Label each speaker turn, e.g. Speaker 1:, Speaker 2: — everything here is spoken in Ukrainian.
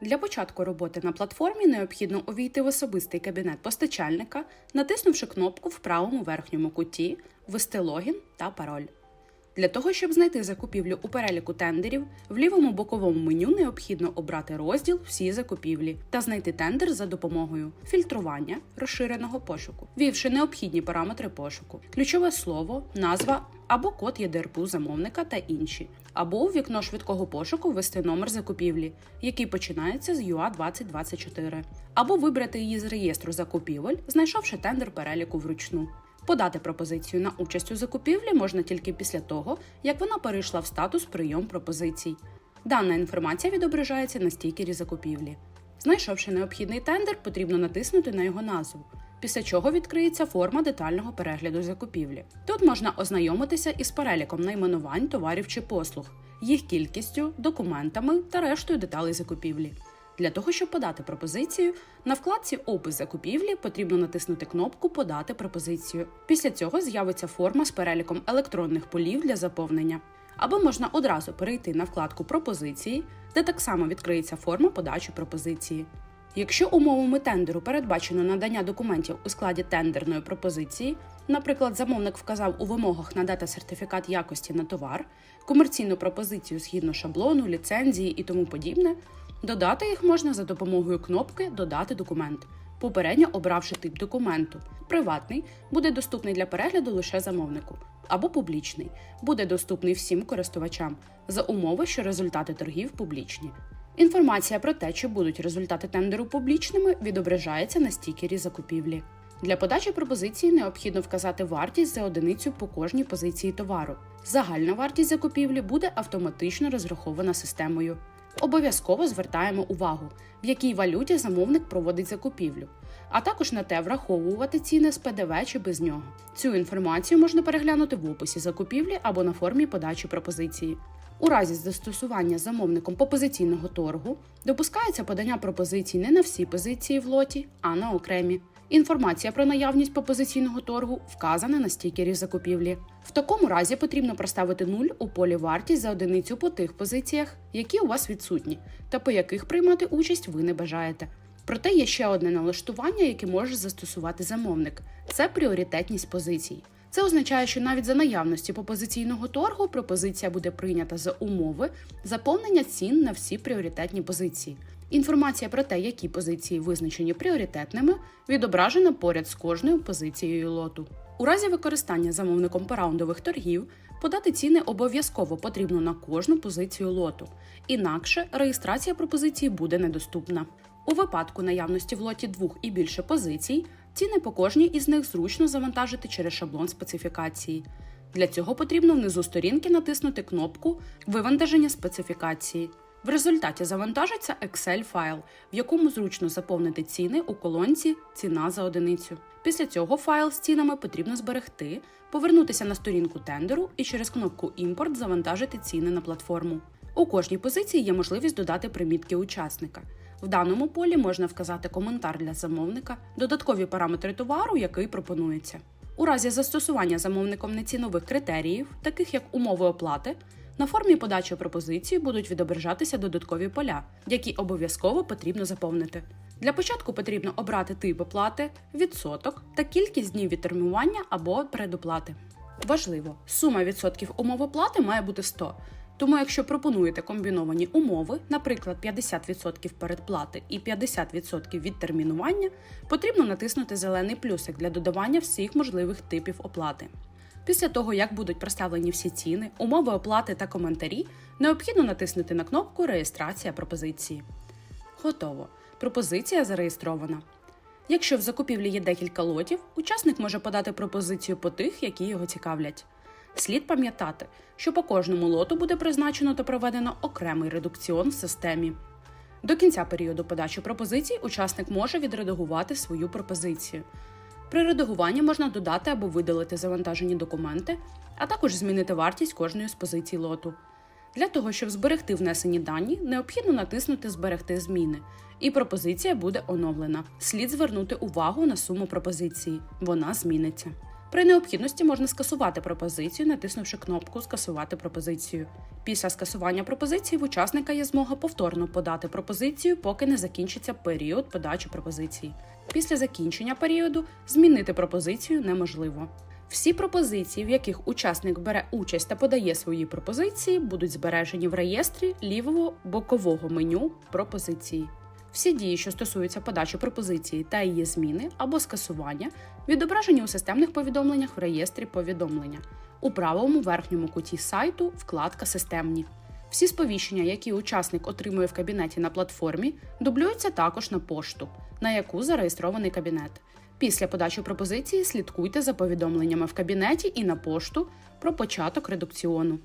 Speaker 1: Для початку роботи на платформі необхідно увійти в особистий кабінет постачальника, натиснувши кнопку в правому верхньому куті Ввести логін та пароль. Для того, щоб знайти закупівлю у переліку тендерів, в лівому боковому меню необхідно обрати розділ Всі закупівлі та знайти тендер за допомогою фільтрування розширеного пошуку, ввівши необхідні параметри пошуку, ключове слово, назва або код ЄДРПУ замовника та інші, або у вікно швидкого пошуку ввести номер закупівлі, який починається з UA 2024, або вибрати її з реєстру закупівель, знайшовши тендер переліку вручну. Подати пропозицію на участь у закупівлі можна тільки після того, як вона перейшла в статус прийом пропозицій. Дана інформація відображається на стікері закупівлі. Знайшовши необхідний тендер, потрібно натиснути на його назву, після чого відкриється форма детального перегляду закупівлі. Тут можна ознайомитися із переліком найменувань товарів чи послуг, їх кількістю, документами та рештою деталей закупівлі. Для того, щоб подати пропозицію, на вкладці Опис закупівлі потрібно натиснути кнопку Подати пропозицію. Після цього з'явиться форма з переліком електронних полів для заповнення. Або можна одразу перейти на вкладку Пропозиції, де так само відкриється форма подачі пропозиції. Якщо умовами тендеру передбачено надання документів у складі тендерної пропозиції, наприклад, замовник вказав у вимогах надати сертифікат якості на товар, комерційну пропозицію згідно шаблону, ліцензії і тому подібне, додати їх можна за допомогою кнопки Додати документ, попередньо обравши тип документу. Приватний буде доступний для перегляду лише замовнику, або публічний буде доступний всім користувачам за умови, що результати торгів публічні. Інформація про те, чи будуть результати тендеру публічними, відображається на стікері закупівлі. Для подачі пропозиції необхідно вказати вартість за одиницю по кожній позиції товару. Загальна вартість закупівлі буде автоматично розрахована системою. Обов'язково звертаємо увагу, в якій валюті замовник проводить закупівлю, а також на те, враховувати ціни з ПДВ чи без нього. Цю інформацію можна переглянути в описі закупівлі або на формі подачі пропозиції. У разі застосування замовником попозиційного торгу допускається подання пропозицій не на всі позиції в лоті, а на окремі. Інформація про наявність пропозиційного торгу вказана на стікері закупівлі. В такому разі потрібно проставити 0 у полі вартість за одиницю по тих позиціях, які у вас відсутні, та по яких приймати участь ви не бажаєте. Проте є ще одне налаштування, яке може застосувати замовник це пріоритетність позицій. Це означає, що навіть за наявності пропозиційного торгу пропозиція буде прийнята за умови заповнення цін на всі пріоритетні позиції. Інформація про те, які позиції визначені пріоритетними, відображена поряд з кожною позицією лоту. У разі використання замовником пераундових торгів подати ціни обов'язково потрібно на кожну позицію лоту, інакше реєстрація пропозиції буде недоступна. У випадку наявності в лоті двох і більше позицій, ціни по кожній із них зручно завантажити через шаблон специфікації. Для цього потрібно внизу сторінки натиснути кнопку Вивантаження специфікації. В результаті завантажиться Excel файл, в якому зручно заповнити ціни у колонці Ціна за одиницю. Після цього файл з цінами потрібно зберегти, повернутися на сторінку тендеру і через кнопку Імпорт завантажити ціни на платформу. У кожній позиції є можливість додати примітки учасника. В даному полі можна вказати коментар для замовника, додаткові параметри товару, який пропонується. У разі застосування замовником нецінових критеріїв, таких як умови оплати, на формі подачі пропозиції будуть відображатися додаткові поля, які обов'язково потрібно заповнити. Для початку потрібно обрати тип оплати, відсоток та кількість днів відтермінування або предоплати. Важливо, сума відсотків умов оплати має бути 100. Тому, якщо пропонуєте комбіновані умови, наприклад, 50% передплати і 50% відтермінування, потрібно натиснути зелений плюсик для додавання всіх можливих типів оплати. Після того, як будуть проставлені всі ціни, умови оплати та коментарі, необхідно натиснути на кнопку Реєстрація пропозиції. Готово. Пропозиція зареєстрована. Якщо в закупівлі є декілька лотів, учасник може подати пропозицію по тих, які його цікавлять. Слід пам'ятати, що по кожному лоту буде призначено та проведено окремий редукціон в системі. До кінця періоду подачі пропозицій учасник може відредагувати свою пропозицію. При редагуванні можна додати або видалити завантажені документи, а також змінити вартість кожної з позицій лоту. Для того, щоб зберегти внесені дані, необхідно натиснути Зберегти зміни, і пропозиція буде оновлена. Слід звернути увагу на суму пропозиції. Вона зміниться. При необхідності можна скасувати пропозицію, натиснувши кнопку Скасувати пропозицію. Після скасування пропозиції в учасника є змога повторно подати пропозицію, поки не закінчиться період подачі пропозиції. Після закінчення періоду змінити пропозицію неможливо. Всі пропозиції, в яких учасник бере участь та подає свої пропозиції, будуть збережені в реєстрі лівого бокового меню пропозиції. Всі дії, що стосуються подачі пропозиції та її зміни або скасування, відображені у системних повідомленнях в реєстрі повідомлення. У правому верхньому куті сайту вкладка Системні. Всі сповіщення, які учасник отримує в кабінеті на платформі, дублюються також на пошту, на яку зареєстрований кабінет. Після подачі пропозиції слідкуйте за повідомленнями в кабінеті і на пошту про початок редукціону.